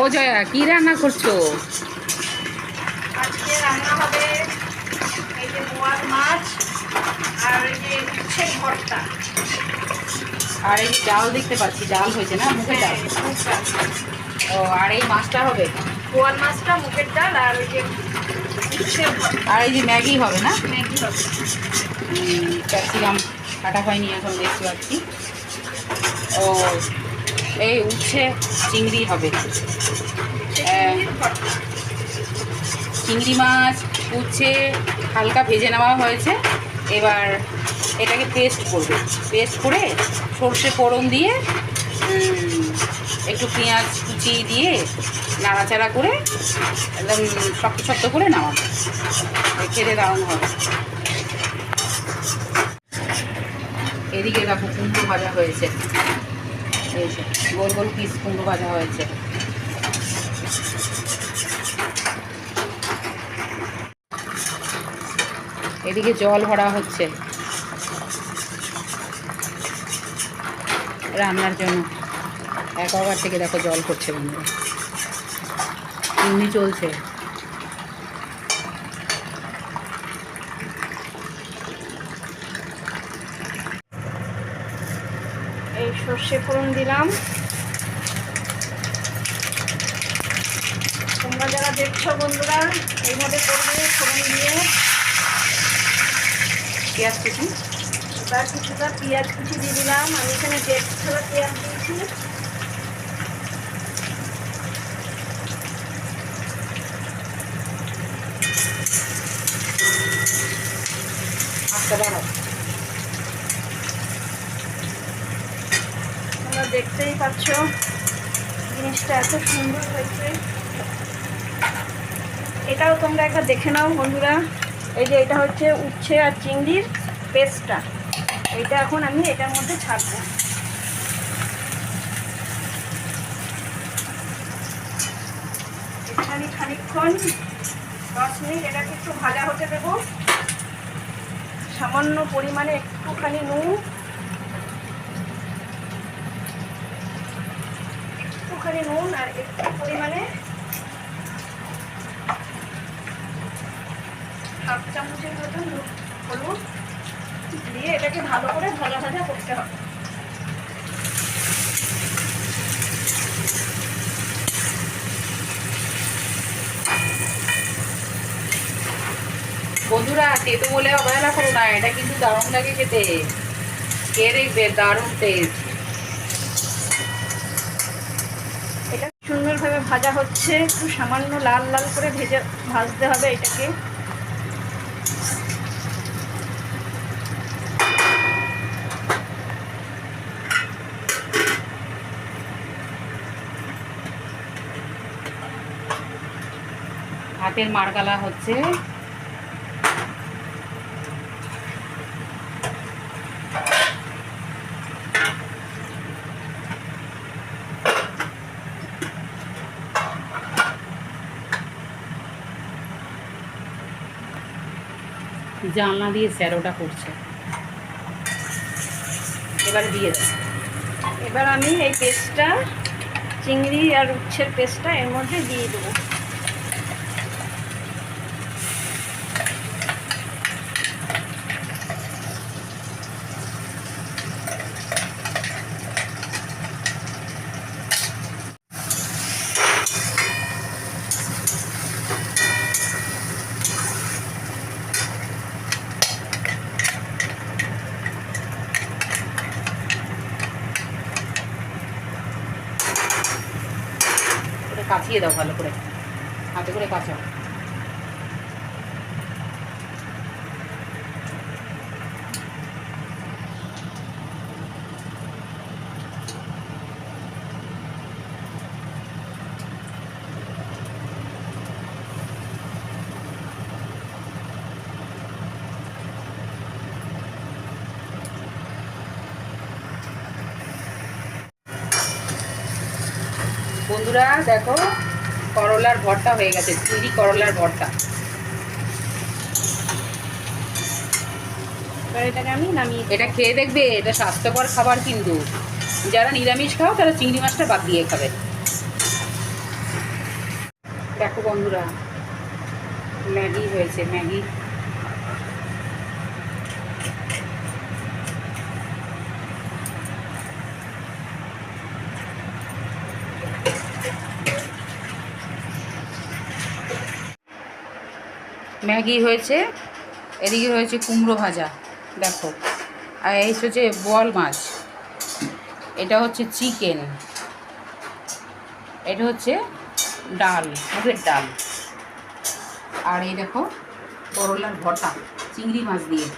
ও জয়া কি রান্না করছ? আজকে রান্না হবে এই যে মোয়ার মাছ আর এই যে উচ্ছে ভর্তা। আর এই ডাল দেখতে পাচ্ছি ডাল হয়েছে না? মুখের ডাল। ও আর এই মাছটা হবে? বোয়াল মাছটা মুগের ডাল আর ওই যে আর এই যে ম্যাগি হবে না? ম্যাগি হবে। ক্যাপসিকাম কাটা হয়নি এখন দেখতে পাচ্ছি। ও এই উচ্ছে চিংড়ি হবে। চিংড়ি মাছ, উচ্ছে হালকা ভেজে নেওয়া হয়েছে। এবার এটাকে পেস্ট করবে। পেস্ট করে সর্ষে ফোড়ন দিয়ে একটু পেঁয়াজ কুচি দিয়ে নাড়াচাড়া করে, একদম শক্ত শক্ত করে নামাবে। খেতে দারুণ হবে। এদিকে দেখো কুমড়ো ভাজা হয়েছে। যে, গোল গোল পিস কুমড়ো ভাজা হয়েছে। এদিকে জল ভরা হচ্ছে রান্নার জন্য। একবার থেকে দেখো জল করছে বন্ধুরা। এমনি চলছে। এই সর্ষে ফোড়ন দিলাম। তোমরা যারা দেখছ বন্ধুরা, এইভাবে করবে ফোড়ন দিয়ে। পেঁয়াজ কুচি। তার কিছুটা পেঁয়াজ কুচি দিয়ে দিলাম। আমি এখানে দেড় ছাড়া পেঁয়াজ দিয়েছি। বাড়াও তোমরা দেখতেই পাচ্ছ, জিনিসটা এত সুন্দর হয়েছে। এটাও তোমরা একবার দেখে নাও বন্ধুরা। এই যে এটা হচ্ছে উচ্ছে আর চিংড়ির পেস্টটা। এটা এখন আমি এটার মধ্যে ছাড়বো। এখানে খানিকক্ষণ, দশ মিনিট এটাকে একটু ভাজা হতে দেবো। সামান্য পরিমাণে একটুখানি নুন। একটুখানি নুন আর একটু পরিমাণে হাফ চামচের মতন হলুদ দিয়ে এটাকে ভালো করে ভাজা ভাজা করতে হবে। বন্ধুরা তেতো বলে অবহেলা করো না, এটা কিন্তু দারুণ লাগে খেতে। কে দেখবে? দারুণ টেস্ট এটা সুন্দরভাবে ভাজা হচ্ছে একটু সামান্য লাল লাল করে ভেজে ভাজতে হবে এটাকে। হাতের মারগালা হচ্ছে। জানলা দিয়ে স্যারোটা করছে। এবারে দিয়ে এবার আমি এই পেস্টটা, চিংড়ি আর উচ্ছের পেস্টটা এর মধ্যে দিয়ে দেবো। কাচিয়ে দাও ভালো করে। হাতে করে কাচাও। বন্ধুরা দেখো করলার ভর্তা হয়ে গেছে চিংড়ি করলার ভর্তা। এটাকে আমি নামিয়ে এটা খেয়ে দেখবে এটা স্বাস্থ্যকর খাবার কিন্তু। যারা নিরামিষ খাও তারা চিংড়ি মাছটা বাদ দিয়ে খাবে। দেখো বন্ধুরা ম্যাগি হয়েছে ম্যাগি ম্যাগি হয়েছে, এদিকে হয়েছে কুমড়ো ভাজা, দেখো। আর এই হচ্ছে বল মাছ, এটা হচ্ছে চিকেন, এটা হচ্ছে ডাল, মুগের ডাল। আর এই দেখো, করলার ভর্তা, চিংড়ি মাছ দিয়ে।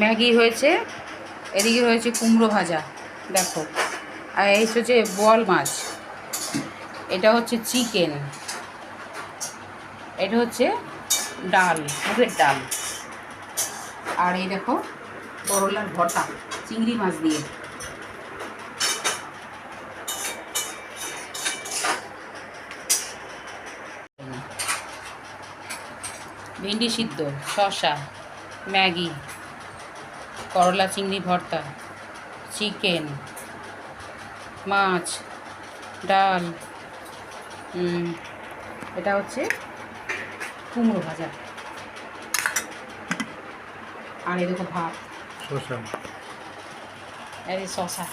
ম্যাগি হয়েছে, এদিকে হয়েছে কুমড়ো ভাজা, দেখো। আর এই হচ্ছে বল মাছ। এটা হচ্ছে চিকেন। এটা হচ্ছে ডাল, মুগের ডাল। আর এই দেখো, করলার ভর্তা, চিংড়ি মাছ দিয়ে। ভেন্ডি সিদ্ধ, শসা, ম্যাগি, করলা, চিংড়ি ভর্তা, চিকেন। মাছ ডাল এটা হচ্ছে কুমড়ো ভাজা। আর এরকম ভাত। শশা এই শশা